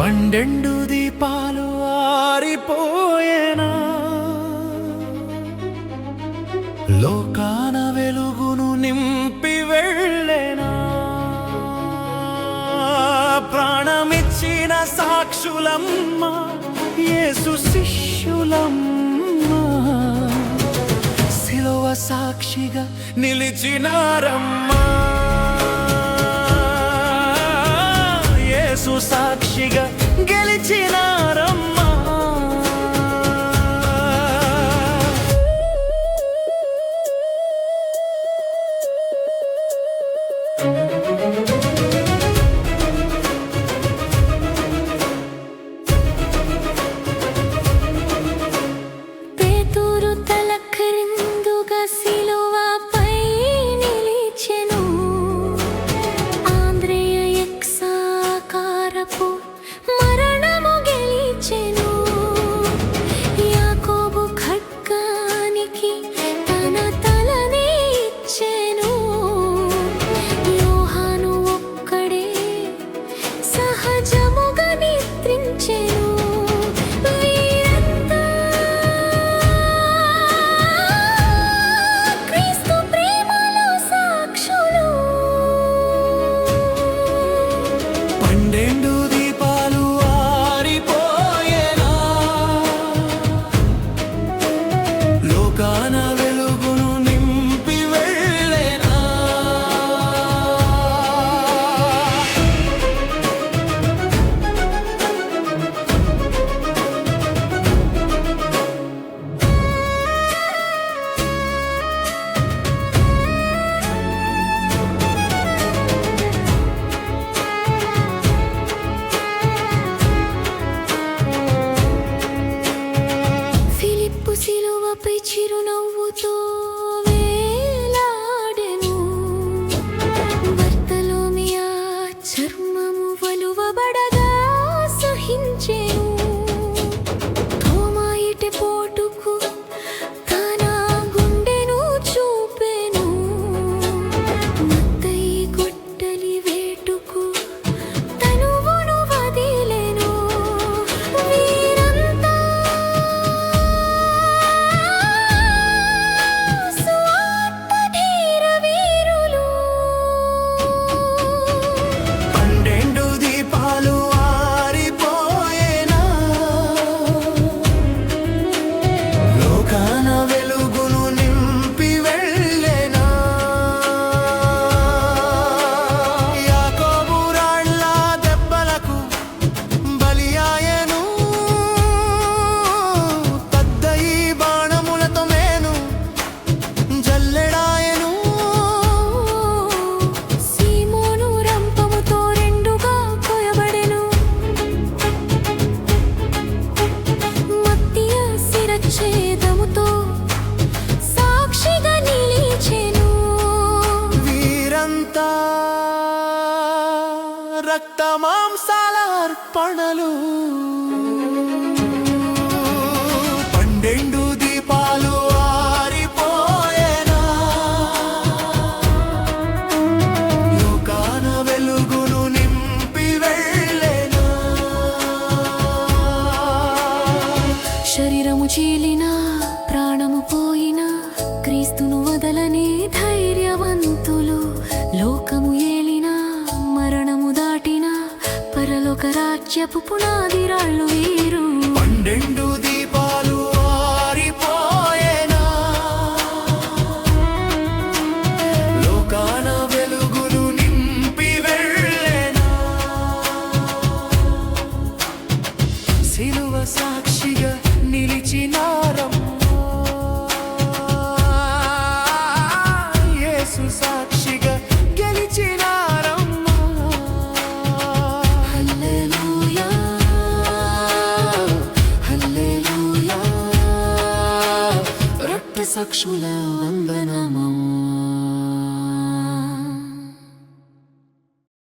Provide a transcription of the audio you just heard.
పండెండు దీపాలు ఆరిపోయేనా? లోకాన వెలుగును నింపి వెళ్ళేనా? ప్రాణమిచ్చిన సాక్షులమ్మ యేసు శిష్యులమ్మా. సిలువ సాక్షిగా నిలిచినారమ్మా. gonna శిలువపై చిరునవ్వుతో అంతా రక్త మాంసాల అర్పణలు. దీపాలు ఆరిపోయేనా? లోకాన వెలుగును నింపి వెళ్ళేనా? శరీరము చీలినా ప్రాణము పోయినా క్రీస్తును వదలనే ధైర్యం. చెప్పు పునాది రాళ్ళు సాక్షుల వందనమౌ